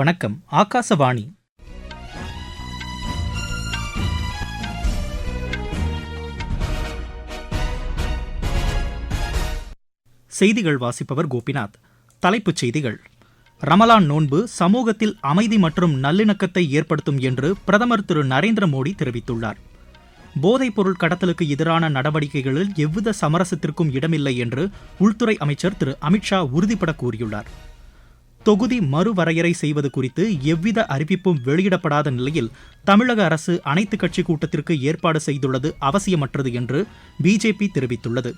வணக்கம் ஆகாசவாணி. செய்திகள் வாசிப்பவர் கோபிநாத். தலைப்புச் செய்திகள். ரமலான் நோன்பு சமூகத்தில் அமைதி மற்றும் நல்லிணக்கத்தை ஏற்படுத்தும் என்று பிரதமர் திரு நரேந்திர மோடி தெரிவித்துள்ளார். போதைப் பொருள் கடத்தலுக்கு எதிரான நடவடிக்கைகளில் எவ்வித சமரசத்திற்கும் இடமில்லை என்று உள்துறை அமைச்சர் திரு அமித்ஷா உறுதிபட கூறியுள்ளார். தொகுதி மறுவரையறை செய்வது குறித்து எவ்வித அறிவிப்பும் வெளியிடப்படாத நிலையில் தமிழக அரசு அனைத்துக் கட்சி கூட்டத்திற்கு ஏற்பாடு செய்துள்ளது அவசியமற்றது என்று பிஜேபி தெரிவித்துள்ளது.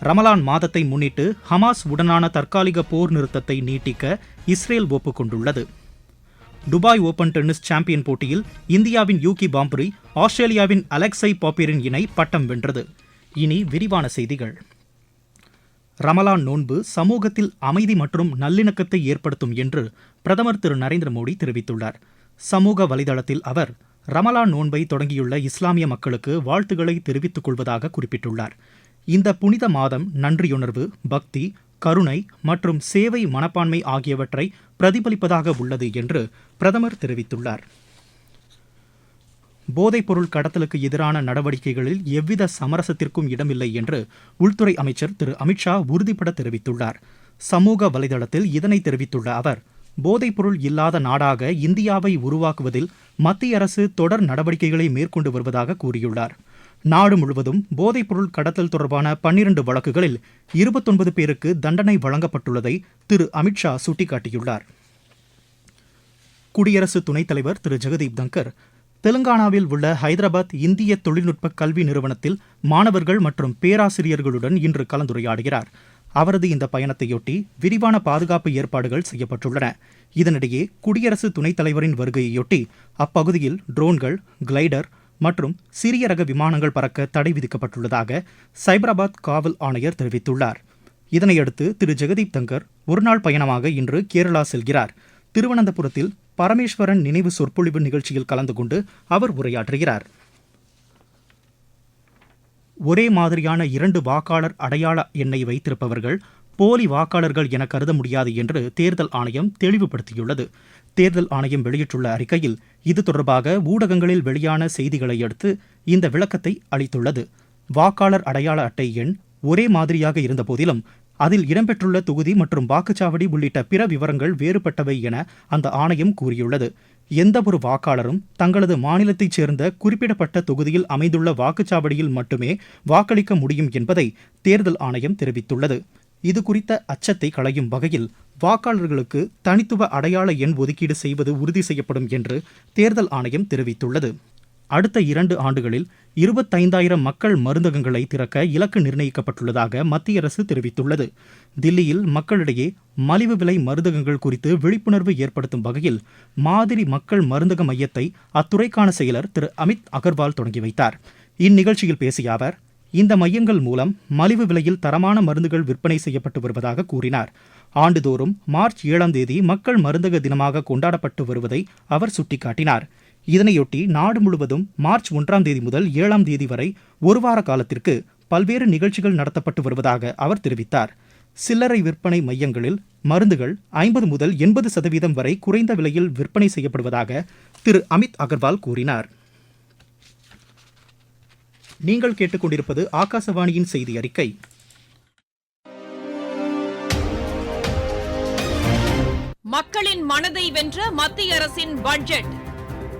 ரமலான் மாதத்தை முன்னிட்டு ஹமாஸ் உடனான தற்காலிக போர் நிறுத்தத்தை நீட்டிக்க இஸ்ரேல் ஒப்புக்கொண்டுள்ளது. துபாய் ஓபன் டென்னிஸ் சாம்பியன் போட்டியில் இந்தியாவின் யூகி பாம்பரி ஆஸ்திரேலியாவின் அலெக்சை பாப்பிரின் இணை பட்டம் வென்றது. இனி விரிவான செய்திகள். ரமலான் நோன்பு சமூகத்தில் அமைதி மற்றும் நல்லிணக்கத்தை ஏற்படுத்தும் என்று பிரதமர் திரு நரேந்திர மோடி தெரிவித்துள்ளார். சமூக வலைதளத்தில் அவர் ரமலான் நோன்பை தொடங்கியுள்ள இஸ்லாமிய மக்களுக்கு வாழ்த்துக்களை தெரிவித்துக் கொள்வதாக குறிப்பிட்டுள்ளார். இந்த புனித மாதம் நன்றியுணர்வு பக்தி கருணை மற்றும் சேவை மனப்பான்மை ஆகியவற்றை பிரதிபலிப்பதாக உள்ளது என்று பிரதமர் தெரிவித்துள்ளார். போதைப்பொருள் கடத்தலுக்கு எதிரான நடவடிக்கைகளில் எவ்வித சமரசத்திற்கும் இடமில்லை என்று உள்துறை அமைச்சர் திரு. அமித்ஷா உறுதிபட தெரிவித்துள்ளார். சமூக வலைதளத்தில் இதனை தெரிவித்துள்ள அவர் போதைப்பொருள் இல்லாத நாடாக இந்தியாவை உருவாக்குவதில் மத்திய அரசு தொடர் நடவடிக்கைகளை மேற்கொண்டு வருவதாக கூறியுள்ளார். நாடு முழுவதும் போதைப்பொருள் கடத்தல் தொடர்பான பன்னிரண்டு வழக்குகளில் இருபத்தொன்பது பேருக்கு தண்டனை வழங்கப்பட்டுள்ளதை திரு. அமித்ஷா சுட்டிக்காட்டியுள்ளார். குடியரசு துணைத் தலைவர் திரு. ஜெகதீப் தங்கர் தெலுங்கானாவில் உள்ள ஹைதராபாத் இந்திய தொழில்நுட்ப கல்வி நிறுவனத்தில் மாணவர்கள் மற்றும் பேராசிரியர்களுடன் இன்று கலந்துரையாடுகிறார். அவரது இந்த பயணத்தையொட்டி விரிவான பாதுகாப்பு ஏற்பாடுகள் செய்யப்பட்டுள்ளன. இதனிடையே குடியரசு துணைத் தலைவரின் வருகையொட்டி அப்பகுதியில் ட்ரோன்கள் கிளைடர் மற்றும் சிறிய ரக விமானங்கள் பறக்க தடை விதிக்கப்பட்டுள்ளதாக சைபராபாத் காவல் ஆணையர் தெரிவித்துள்ளார். இதனையடுத்து திரு. ஜெகதீப் தங்கர் ஒருநாள் பயணமாக இன்று கேரளா செல்கிறார். திருவனந்தபுரத்தில் பரமேஸ்வரன் நினைவு சொற்பொழிவு நிகழ்ச்சியில் கலந்து கொண்டு அவர் உரையாற்றுகிறார். ஒரே மாதிரியான இரண்டு வாக்காளர் அடையாள எண்ணை வைத்திருப்பவர்கள் போலி வாக்காளர்கள் என கருத முடியாது என்று தேர்தல் ஆணையம் தெளிவுபடுத்தியுள்ளது. தேர்தல் ஆணையம் வெளியிட்டுள்ள அறிக்கையில் இது தொடர்பாக ஊடகங்களில் வெளியான செய்திகளை அடுத்து இந்த விளக்கத்தை அளித்துள்ளது. வாக்காளர் அடையாள அட்டை எண் ஒரே மாதிரியாக இருந்தபோதிலும் அதில் இடம்பெற்றுள்ள தொகுதி மற்றும் வாக்குச்சாவடி உள்ளிட்ட பிற விவரங்கள் வேறுபட்டவை என அந்த ஆணையம் கூறியுள்ளது. எந்தவொரு வாக்காளரும் தங்களது மாநிலத்தைச் சேர்ந்த குறிப்பிடப்பட்ட தொகுதியில் அமைந்துள்ள வாக்குச்சாவடியில் மட்டுமே வாக்களிக்க முடியும் என்பதை தேர்தல் ஆணையம் தெரிவித்துள்ளது. இது குறித்த அச்சத்தை களையும் வகையில் வாக்காளர்களுக்கு தனித்துவ அடையாள எண் ஒதுக்கீடு செய்வது உறுதி செய்யப்படும் என்று தேர்தல் ஆணையம் தெரிவித்துள்ளது. அடுத்த இரண்டு ஆண்டுகளில் இருபத்தைந்தாயிரம் மக்கள் மருந்தகங்களை திறக்க இலக்கு நிர்ணயிக்கப்பட்டுள்ளதாக மத்திய அரசு தெரிவித்துள்ளது. தில்லியில் மக்களிடையே மலிவு விலை மருந்தகங்கள் குறித்து விழிப்புணர்வு ஏற்படுத்தும் வகையில் மாதிரி மக்கள் மருந்தக மையத்தை அத்துறைக்கான செயலர் திரு அமித் அகர்வால் தொடங்கி வைத்தார். இந்நிகழ்ச்சியில் பேசிய அவர் இந்த மையங்கள் மூலம் மலிவு விலையில் தரமான மருந்துகள் விற்பனை செய்யப்பட்டு வருவதாக கூறினார். ஆண்டுதோறும் மார்ச் ஏழாம் தேதி மக்கள் மருந்தக தினமாக கொண்டாடப்பட்டு வருவதை அவர் சுட்டிக்காட்டினார். இதனையொட்டி நாடு முழுவதும் மார்ச் ஒன்றாம் தேதி முதல் ஏழாம் தேதி வரை ஒரு வார காலத்திற்கு பல்வேறு நிகழ்ச்சிகள் நடத்தப்பட்டு வருவதாக அவர் தெரிவித்தார். சில்லறை விற்பனை மையங்களில் மருந்துகள் ஐம்பது முதல் எண்பது சதவீதம் வரை குறைந்த விலையில் விற்பனை செய்யப்படுவதாக திரு அமித் அகர்வால் கூறினார். நீங்கள் கேட்டுக்கொண்டிருப்பது ஆகாசவாணியின் செய்தி அறிக்கை. மக்களின் மனதை வென்ற மத்திய அரசின் பட்ஜெட்.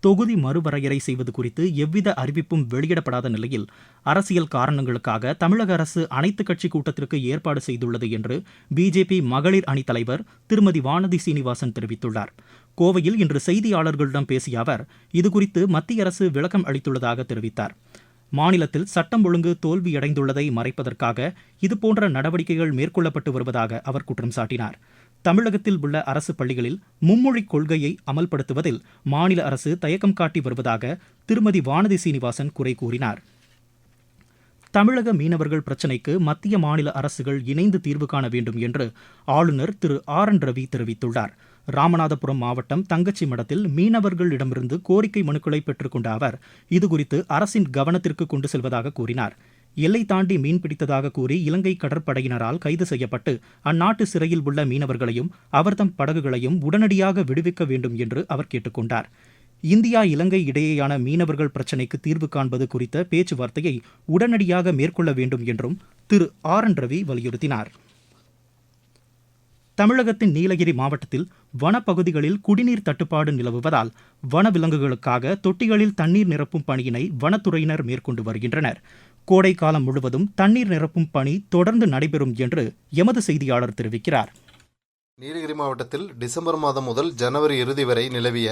தொகுதி மறுவரையறை செய்வது குறித்து எவ்வித அறிவிப்பும் வெளியிடப்படாத நிலையில் அரசியல் காரணங்களுக்காக தமிழக அரசு அனைத்துக் கட்சி கூட்டத்திற்கு ஏற்பாடு செய்துள்ளது என்று பிஜேபி மகளிர் அணித் தலைவர் திருமதி வானதி சீனிவாசன் தெரிவித்துள்ளார். கோவையில் இன்று செய்தியாளர்களிடம் பேசிய அவர் இதுகுறித்து மத்திய அரசு விளக்கம் அளித்துள்ளதாக தெரிவித்தார். மாநிலத்தில் சட்டம் ஒழுங்கு தோல்வியடைந்துள்ளதை மறைப்பதற்காக இதுபோன்ற நடவடிக்கைகள் மேற்கொள்ளப்பட்டு வருவதாக அவர் குற்றம் சாட்டினார். தமிழகத்தில் உள்ள அரசு பள்ளிகளில் மும்மொழிக் கொள்கையை அமல்படுத்துவதில் மாநில அரசு தயக்கம் காட்டி வருவதாக திருமதி வானதி சீனிவாசன் குறை கூறினார். தமிழக மீனவர்கள் பிரச்சினைக்கு மத்திய மாநில அரசுகள் இணைந்து தீர்வு காண வேண்டும் என்று ஆளுநர் திரு ஆர் என் ரவி தெரிவித்துள்ளார். ராமநாதபுரம் மாவட்டம் தங்கச்சி மடத்தில் மீனவர்களிடமிருந்து கோரிக்கை மனுக்களை பெற்றுக்கொண்ட அவர் இதுகுறித்து அரசின் கவனத்திற்கு கொண்டு செல்வதாக கூறினார். எல்லை தாண்டி மீன்பிடித்ததாக கூறி இலங்கை கடற்படையினரால் கைது செய்யப்பட்டு அந்நாட்டு சிறையில் உள்ள மீனவர்களையும் அவர்தம் படகுகளையும் உடனடியாக விடுவிக்க வேண்டும் என்று அவர் கேட்டுக்கொண்டார். இந்தியா இலங்கை இடையேயான மீனவர்கள் பிரச்சினைக்கு தீர்வு காண்பது குறித்த பேச்சுவார்த்தையை உடனடியாக மேற்கொள்ள வேண்டும் என்றும் திரு ஆர் என் ரவி வலியுறுத்தினார். தமிழகத்தின் நீலகிரி மாவட்டத்தில் வனப்பகுதிகளில் குடிநீர் தட்டுப்பாடு நிலவுவதால் வனவிலங்குகளுக்காக தொட்டிகளில் தண்ணீர் நிரப்பும் பணியினை வனத்துறையினர் மேற்கொண்டு வருகின்றனர். கோடை காலம் முழுவதும் தண்ணீர் நிரப்பும் பணி தொடர்ந்து நடைபெறும் என்று எமது செய்தியாளர் தெரிவிக்கிறார். நீலகிரி மாவட்டத்தில் டிசம்பர் மாதம் முதல் ஜனவரி இறுதி வரை நிலவிய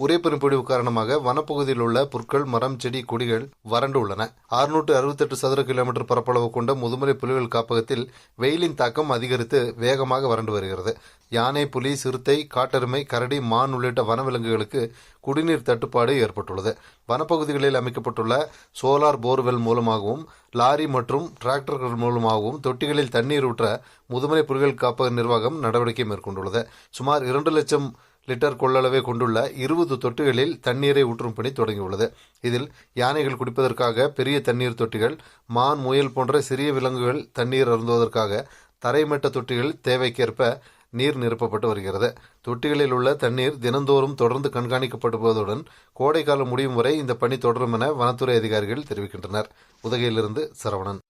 உரைப்பெரும்பொழிவு காரணமாக வனப்பகுதியில் உள்ள புற்கள் மரம் செடி கொடிகள் வறண்டு உள்ளன. அறுநூற்று அறுபத்தெட்டு சதுர கிலோமீட்டர் பரப்பளவு கொண்ட முதுமலை புலிகள் காப்பகத்தில் வெயிலின் தாக்கம் அதிகரித்து வேகமாக வறண்டு வருகிறது. யானை புலி சிறுத்தை காட்டெருமை கரடி மான் உள்ளிட்ட வனவிலங்குகளுக்கு குடிநீர் தட்டுப்பாடு ஏற்பட்டுள்ளது. வனப்பகுதிகளில் அமைக்கப்பட்டுள்ள சோலார் போர்வெல் மூலமாகவும் லாரி மற்றும் டிராக்டர்கள் மூலமாகவும் தொட்டிகளில் தண்ணீர் ஊற்ற முதுமலை புலிகள் காப்பக நிர்வாகம் நடவடிக்கை மேற்கொண்டுள்ளது. சுமார் இரண்டு லட்சம் லிட்டர் கொள்ளளவை கொண்டுள்ள இருபது தொட்டிகளில் தண்ணீரை ஊற்றும் பணி தொடங்கியுள்ளது. இதில் யானைகள் குடிப்பதற்காக பெரிய தண்ணீர் தொட்டிகள் மான் முயல் போன்ற சிறிய விலங்குகள் தண்ணீர் அருந்துவதற்காக தரைமட்ட தொட்டிகள் தேவைக்கேற்ப நீர் நிரப்பப்பட்டு வருகிறது. தொட்டிகளில் உள்ள தண்ணீர் தினந்தோறும் தொடர்ந்து கண்காணிக்கப்படுவதுடன் கோடைக்காலம் முடியும் வரை இந்த பணி தொடரும் என வனத்துறை அதிகாரிகள் தெரிவிக்கின்றனர். உதகையிலிருந்து சரவணன்.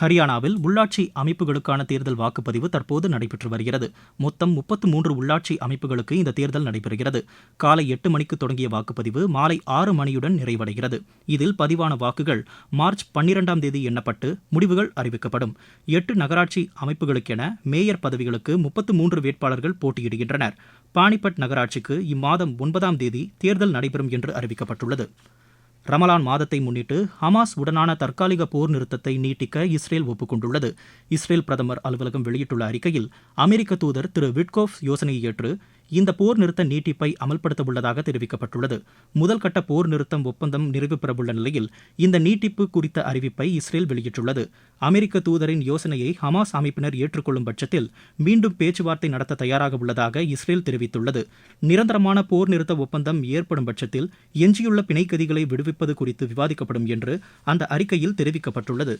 ஹரியானாவில் உள்ளாட்சி அமைப்புகளுக்கான தேர்தல் வாக்குப்பதிவு தற்போது நடைபெற்று வருகிறது. மொத்தம் முப்பத்து மூன்று உள்ளாட்சி அமைப்புகளுக்கு இந்த தேர்தல் நடைபெறுகிறது. காலை எட்டு மணிக்கு தொடங்கிய வாக்குப்பதிவு மாலை ஆறு மணியுடன் நிறைவடைகிறது. இதில் பதிவான வாக்குகள் மார்ச் பன்னிரெண்டாம் தேதி எண்ணப்பட்டு முடிவுகள் அறிவிக்கப்படும். எட்டு நகராட்சி அமைப்புகளுக்கென மேயர் பதவிகளுக்கு முப்பத்து மூன்று வேட்பாளர்கள் போட்டியிடுகின்றனர். பானிபட் நகராட்சிக்கு இம்மாதம் ஒன்பதாம் தேதி தேர்தல் நடைபெறும் என்று அறிவிக்கப்பட்டுள்ளது. ரமலான் மாதத்தை முன்னிட்டு ஹமாஸ் உடனான தற்காலிக போர் நிறுத்தத்தை நீட்டிக்க இஸ்ரேல் ஒப்புக்கொண்டுள்ளது. இஸ்ரேல் பிரதமர் அலுவலகம் வெளியிட்டுள்ள அறிக்கையில் அமெரிக்க தூதர் திரு விட்கோஃப் யோசனையை ஏற்று இந்த போர் நிறுத்த நீட்டிப்பை அமல்படுத்த உள்ளதாக தெரிவிக்கப்பட்டுள்ளது. முதல் கட்ட போர் நிறுத்தம் ஒப்பந்தம் நிறைவு பெறவுள்ள நிலையில் இந்த நீட்டிப்பு குறித்த அறிவிப்பை இஸ்ரேல் வெளியிட்டுள்ளது. அமெரிக்க தூதரின் யோசனையை ஹமாஸ் அமைப்பினர் ஏற்றுக்கொள்ளும் பட்சத்தில் மீண்டும் பேச்சுவார்த்தை நடத்த தயாராக உள்ளதாக இஸ்ரேல் தெரிவித்துள்ளது. நிரந்தரமான போர் நிறுத்த ஒப்பந்தம் ஏற்படும் பட்சத்தில் எஞ்சியுள்ள பிணைக்கதிகளை விடுவிப்பது குறித்து விவாதிக்கப்படும் என்று அந்த அறிக்கையில் தெரிவிக்கப்பட்டுள்ளது.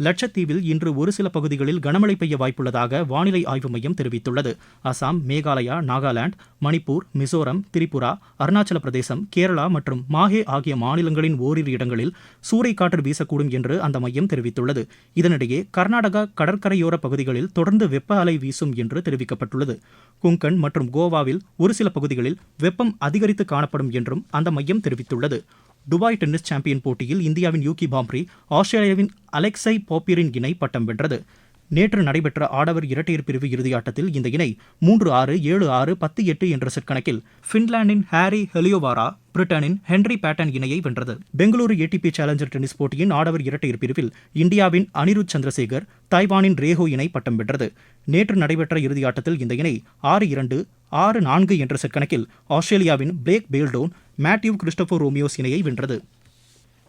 லட்சத்தீவில் இன்று ஒரு சில பகுதிகளில் கனமழை பெய்ய வாய்ப்புள்ளதாக வானிலை ஆய்வு மையம் தெரிவித்துள்ளது. அசாம் மேகாலயா நாகாலாந்து மணிப்பூர் மிசோரம் திரிபுரா அருணாச்சல பிரதேசம் கேரளா மற்றும் மாஹே ஆகிய மாநிலங்களின் ஓரிரு இடங்களில் சூறைக்காற்று வீசக்கூடும் என்று அந்த மையம் தெரிவித்துள்ளது. இதனிடையே கர்நாடகா கடற்கரையோர பகுதிகளில் தொடர்ந்து வெப்ப அலை வீசும் என்று தெரிவிக்கப்பட்டுள்ளது. குங்கன் மற்றும் கோவாவில் ஒரு சில பகுதிகளில் வெப்பம் அதிகரித்து காணப்படும் என்றும் அந்த மையம் தெரிவித்துள்ளது. துபாய் டென்னிஸ் சாம்பியன் போட்டியில் இந்தியாவின் யூகி பாம்ப்ரி ஆஸ்திரேலியாவின் அலெக்சை பாப்பியரின் இணை பட்டம் வென்றது. நேற்று நடைபெற்ற ஆடவர் இரட்டையர் பிரிவு இறுதியாட்டத்தில் இந்த இணை மூன்று ஆறு ஏழு ஆறு பத்து எட்டு என்ற செட் கணக்கில் பின்லாந்தின் ஹாரி ஹெலியோவாரா பிரிட்டனின் ஹென்ரி பேட்டன் இணையை வென்றது. பெங்களூரு ஏடிபி சேலஞ்சர் டென்னிஸ் போட்டியின் ஆடவர் இரட்டையர் பிரிவில் இந்தியாவின் அனிருத் சந்திரசேகர் தாய்வானின் ரேஹோ இணை பட்டம் வென்றது. நேற்று நடைபெற்ற இறுதியாட்டத்தில் இந்த இணை ஆறு இரண்டு ஆறு நான்கு என்ற செட் கணக்கில் ஆஸ்திரேலியாவின் Blake Bayldon Matthew Christopher Romios இணையை வென்றது.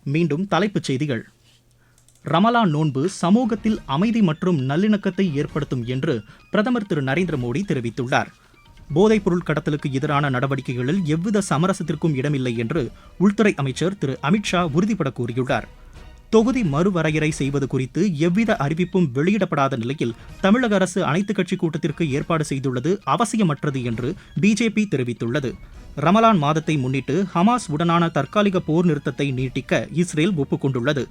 மீண்டும் தலைப்புச் செய்திகள். ரமலான் நோன்பு சமூகத்தில் அமைதி மற்றும் நல்லிணக்கத்தை ஏற்படுத்தும் என்று பிரதமர் திரு நரேந்திர மோடி தெரிவித்துள்ளார். போதைப்பொருள் கடத்தலுக்கு எதிரான நடவடிக்கைகளில் எவ்வித சமரசத்திற்கும் இடமில்லை என்று உள்துறை அமைச்சர் திரு அமித்ஷா உறுதிபட கூறியுள்ளார். தொகுதி மறுவரையறை செய்வது குறித்து எவ்வித அறிவிப்பும் வெளியிடப்படாத நிலையில் தமிழக அரசு அனைத்துக் கட்சி கூட்டத்திற்கு ஏற்பாடு செய்துள்ளது அவசியமற்றது என்று பிஜேபி தெரிவித்துள்ளது. ரமலான் மாதத்தை முன்னிட்டு ஹமாஸ் உடனான தற்காலிக போர் நிறுத்தத்தை நீட்டிக்க இஸ்ரேல் ஒப்புக்கொண்டுள்ளது.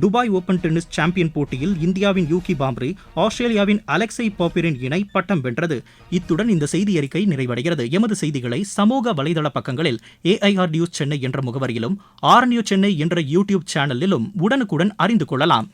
துபாய் ஓபன் டென்னிஸ் சாம்பியன் போட்டியில் இந்தியாவின் யூகி பாம்ரி ஆஸ்திரேலியாவின் அலெக்சை பாப்பிரின் இணை பட்டம் வென்றது. இத்துடன் இந்த செய்தி அறிக்கை நிறைவடைகிறது. எமது செய்திகளை சமூக வலைதள பக்கங்களில் ஏஐஆர் நியூஸ் சென்னை என்ற முகவரியிலும் ஆர் நியூஸ் சென்னை என்ற யூடியூப் சேனலிலும் உடனுக்குடன் அறிந்து கொள்ளலாம்.